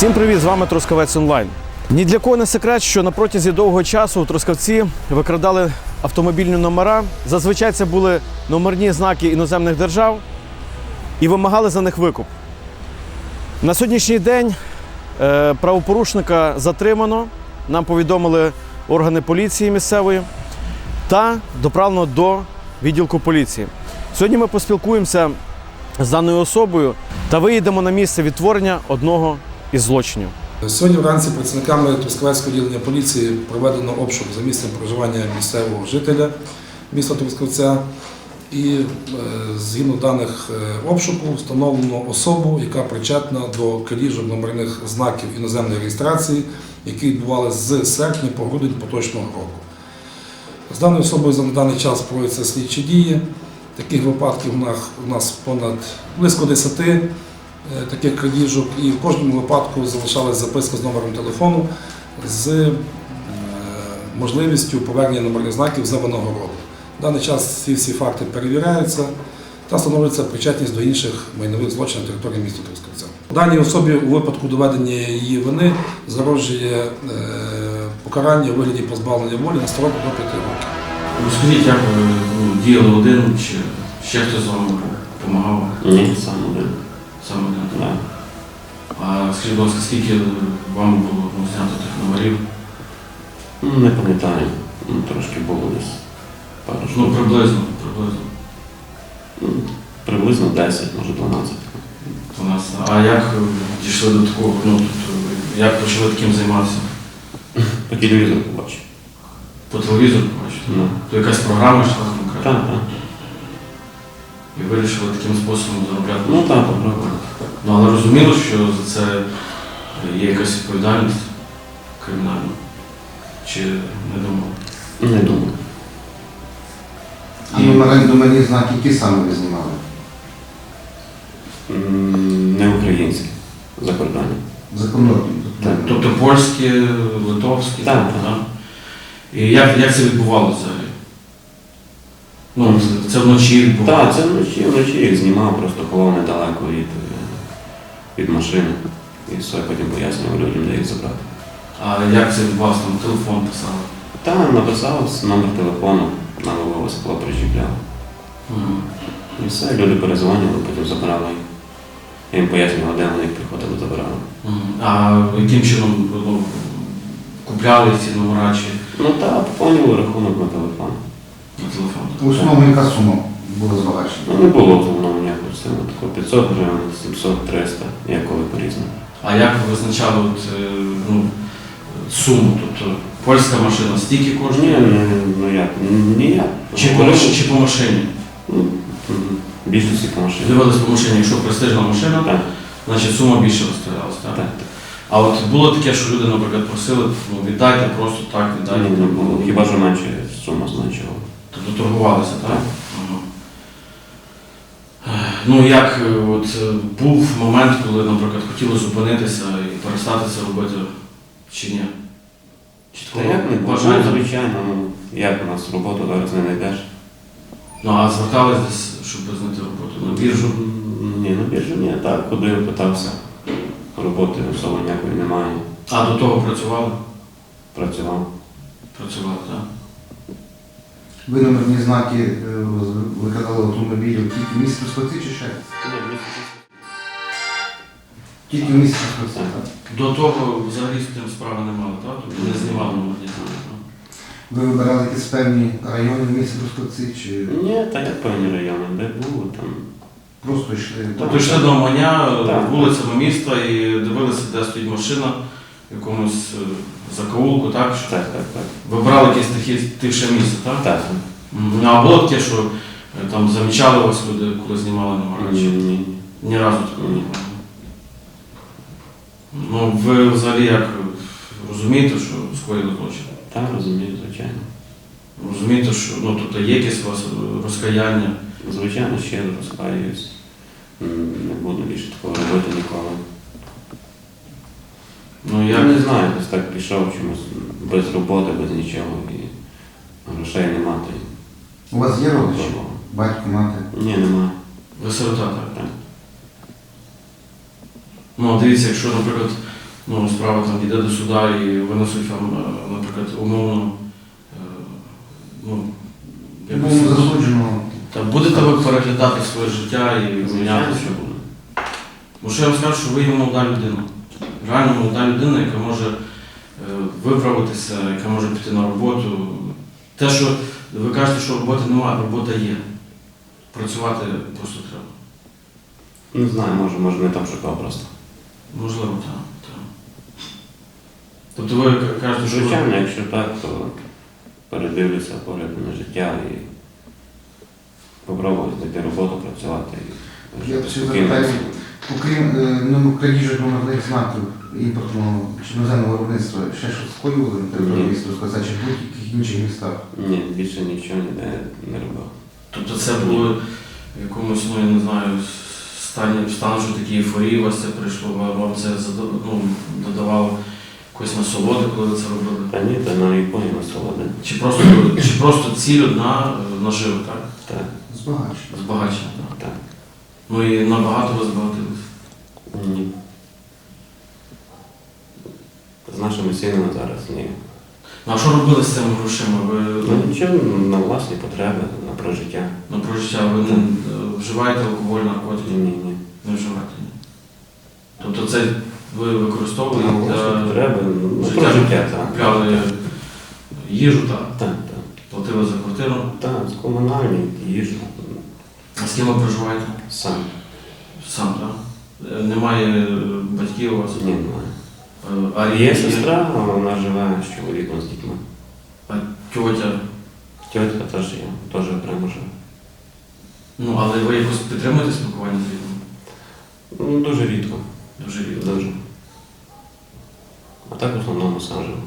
Всім привіт! З вами Трускавець Онлайн. Ні для кого не секрет, що на протязі довгого часу у Трускавці викрадали автомобільні номера. Зазвичай це були номерні знаки іноземних держав і вимагали за них викуп. На сьогоднішній день е, правопорушника затримано. Нам повідомили органи поліції місцевої та доправлено до відділку поліції. Сьогодні ми поспілкуємося з даною особою та виїдемо на місце відтворення одного із злочинів. Сьогодні вранці працівниками Трускавецького відділення поліції проведено обшук за місцем проживання місцевого жителя міста Трускавця. І е, згідно даних е, обшуку встановлено особу, яка причетна до крадіжок номерних знаків іноземної реєстрації, які відбувалися з серпня по грудень поточного року. З даною особою за даний час проводяться слідчі дії. Таких випадків у нас, понад близько 10 е, таких крадіжок, і в кожному випадку залишалась записка з номером телефону з е, можливістю повернення номерних знаків за винагороду. В даний час ці всі факти перевіряються та встановлюється причетність до інших майнових злочинів на території міста Трускавця. Даній особі у випадку доведення її вини загрожує е, покарання у вигляді позбавлення волі на строк до 5 років. Розкажіть, як ну, діяли один, чи ще хтось з вами допомагав Ні, сам один. Саме один? Да. А скажіть, будь ласка, скільки вам було ну, знято тих номерів? Ну, Не пам'ятаю. Ну, трошки було десь пару Ну, приблизно, приблизно. Ну, Приблизно 10, може 12. 12. А як дійшли до такого? Ну, тобто, як почали таким займатися? По телевізору побачив. По телевізору побачите? Ну. То якась програма йшла конкретно? Так, так. І вирішили таким способом заробляти? Ну так, попробував. Ну, але розуміло, що за це є якась відповідальність кримінальна? Чи не думали? Не думаю. А номери номерні знаки, які саме ви знімали? М, Не українські. Закордонні. Закордонні. Так, Тобто польські, литовські? Так. да? І як, як це відбувалося? Ну, це вночі Так, це вночі, вночі їх знімав, просто ховав недалеко від, е, від машини. І все, потім пояснював людям, де їх забрати. А як це відбувалося? Там телефон писали? Та написав номер телефону, на лобове скло причіпляв. Мгм. І все, люди перезвонили, потім забирали їх. Я їм пояснював, де вони їх приходили, забирали. Мгм. А яким чином ну, купляли ці номера чи Ну так, поповнювали рахунок на телефон. На телефон? В основному яка сума була збагачена? Ну не було ніякого сили. Такого 500 гривень, 700, 300, як коли по-різному. А як ви визначали от, е, ну, суму? Тобто польська машина стільки Ні, коштує? не, ну як, ніяк. Чи по, маш- чи по машині? Ну. Більшості по машині. Дивились по машині, якщо престижна машина, Так, значить сума більше розстрілялася. так, Так? так. А от було таке, що люди, наприклад, просили, ну віддайте просто так, віддайте. Ні, не було. Хіба що менше сума значила. Тобто торгувалися, так? Ага. Ну як е, от е, був момент, коли, наприклад, хотіли зупинитися і перестати це робити, чи ні? Чи Та як не бажання? Звичайно, ну, як у нас роботу зараз не знайдеш. Ну а звертались десь, щоб знайти роботу на біржу. Ні, на біржу ні, так, ходив, питався. Роботи особо ніякої немає. А до того працювали? Працював. Працювали, так? Ви номерні знаки е, викрадали автомобілів тільки в місті Трускавці чи ще? Тільки в місті Трускавці, так? До того взагалі з тим справи не мали, так? Тобто не знімали номерні знаки, так? Ви вибирали якісь певні райони в місті Трускавці чи Ні, та як певні райони, де було там. просто йшли? Тобто йшли до Маня Так. вулицями міста і дивилися, де стоїть машина в якомусь е, закоулку, так? Що Так, так, так. Вибрали якесь таке тихше місце, так? Так. Мгм. А було таке, що е, там замічали вас люди, коли знімали номера? Ні, Чи ні. ні разу такого не було? Ну, ви взагалі як розумієте, що скоїли злочин? Так, розумію, звичайно. Розумієте, що ну, тобто є якесь у вас е, розкаяння? Звичайно, щиро розкаюсь. М, Не буду більше такого робити ніколи. Ну, Я не знаю, десь так пішов чомусь без роботи, без нічого і грошей нема, то й У вас є родичі? пробував. Батько, мати? Ні, нема. Ви сирота, так? Так. Ну, дивіться, якщо, наприклад, ну, справа там йде до суда і виносить вам, е, наприклад, умовно, е, ну, якось- засуджено. Та будете ви переглядати своє життя і мінятися? що буде. Бо що я вам скажу, що ви є молода людина. Реально молода людина, яка може е, виправитися, яка може піти на роботу. Те, що ви кажете, що роботи немає, робота є. Працювати просто треба. Не знаю, може, може не там шукав просто. Можливо, так. так. Тобто ви кажете, що ви- Звичайно, якщо так, то передивлюся погляд на життя і попробую знайти роботу, працювати. і Я окрім е, ну, крадіжок номерних знаків імпортного чи іноземного виробництва, ще щось скоювали на території міста Трускавця чи в будь-яких інших містах? Ні, більше нічого ніде не робив. Тобто це було в якомусь, ну я не знаю, стані, стану, що такі ейфорії у вас це прийшло, ва- вам це ну, додавало якоїсь насолоди, коли ви це робили? Та ні, то на іконі насолоди. Чи просто, чи просто ціль одна е, нажива, так? Так, Збагачення. Збагачення, так. так. Ну і набагато ви збагатились. Ні. З нашими цінами зараз ні. Ну а що робили з цими грошима? Ви Ну ну, нічого на власні потреби, на прожиття. на прожиття ви не е, вживаєте алкоголь, наркотики? Ні, ні. Не вживаєте? ні? Тобто це ви На власні для потреби, на життя? прожиття, так. купляли їжу, так? Так, так. Платили за квартиру. Так, з комунальні, їжу. А з ким ви проживаєте? Сам. Сам, так? Е, Немає е, батьків у вас? Ні, немає. Е, А Є сестра, але вона живе з чоловіком з дітьми. А тьотя? Тітка теж є, теж окремо живе. Ну, але ви якось підтримуєте спілкування з рідними? Ну, дуже рідко. Дуже рідко. Дуже. А так в основному сам живу.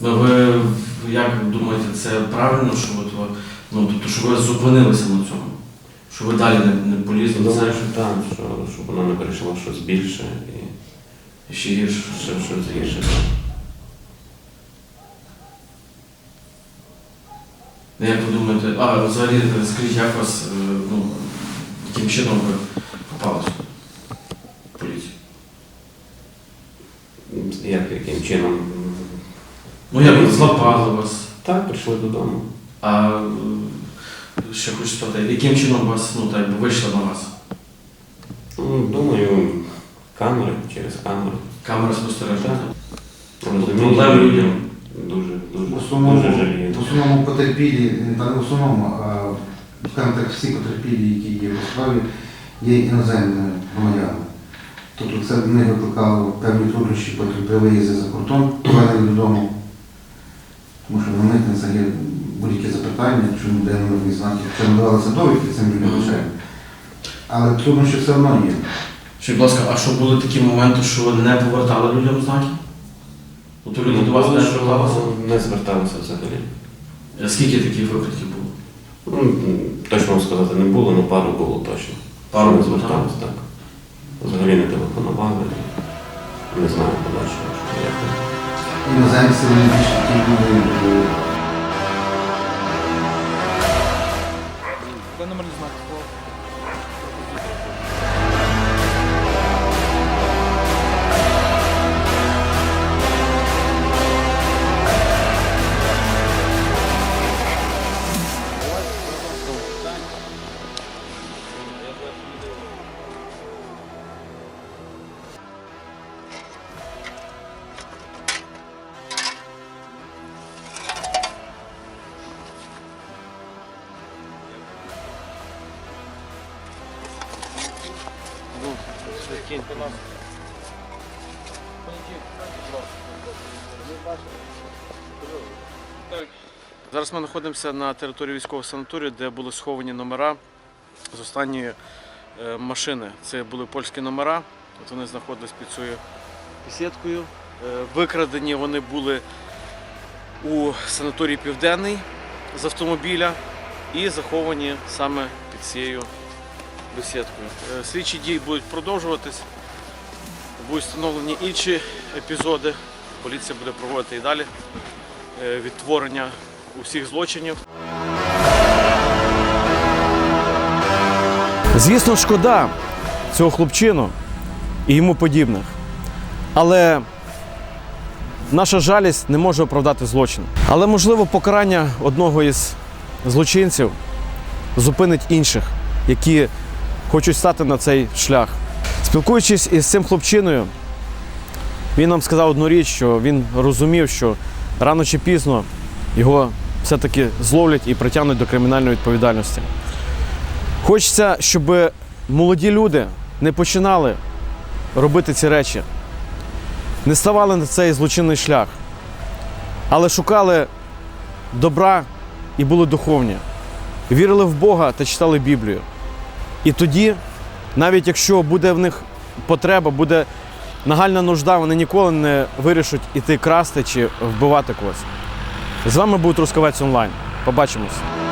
Ну, ви як думаєте, це правильно, що от, ну, тобто, що ви зупинилися на цьому? Що ви далі не, не полізли Думаю, це що так, що, щоб воно не перейшло щось більше і і ще гірше? ще щось гірше. Ну, Як ви думаєте, а взагалі скажіть, як вас, е, ну, яким чином ви попали сюди? в Поліцію? Як яким чином? Ну, як ви злапали вас? Так, прийшли додому. А е, ще хочу спитати, яким чином вас, ну так, би вийшла на вас? Ну, думаю, камери, через камери. Камера спостереження? Розумію, людям. Дуже, дуже, В основному, дуже жалію. в основному потерпілі, та не в основному, а скажімо так, всі потерпілі, які є у справі, є іноземними громадянами. Тобто це в них викликало певні труднощі потім при виїзді за кордон, повернення додому. Тому що на митницях є будь-які запитання, чому де номерні знаки, це надавалися довідки цим людям звичайно. Але труднощі все одно є. Ще, будь ласка, а що були такі моменти, що ви не повертали людям знаки? От люди до вас не що зверталися? Не зверталися взагалі. А Скільки таких випадків було? Ну, точно вам сказати не було, але пару було точно. Пару не зверталися, так. Взагалі не телефонували. Не знаю подальшого, що як. воно. Іноземці вони більш такі були. номерний знак. Е, Зараз ми знаходимося на території військового санаторію, де були сховані номера з останньої е, машини. Це були польські номера. От вони знаходились під цією бесідкою. Е, Викрадені вони були у санаторії Південний з автомобіля і заховані саме під цією бесідкою. Е, Слідчі дії будуть продовжуватись, будуть встановлені інші епізоди. Поліція буде проводити і далі е, відтворення усіх злочинів. Звісно, шкода цього хлопчину, і йому подібних. Але наша жалість не може оправдати злочин. Але можливо покарання одного із злочинців зупинить інших, які хочуть стати на цей шлях. Спілкуючись із цим хлопчиною, він нам сказав одну річ, що він розумів, що рано чи пізно його все-таки зловлять і притягнуть до кримінальної відповідальності. Хочеться, щоб молоді люди не починали робити ці речі, не ставали на цей злочинний шлях, але шукали добра і були духовні, вірили в Бога та читали Біблію. І тоді, навіть якщо буде в них потреба, буде нагальна нужда, вони ніколи не вирішать іти красти чи вбивати когось. З вами був Трускавець онлайн. Побачимось.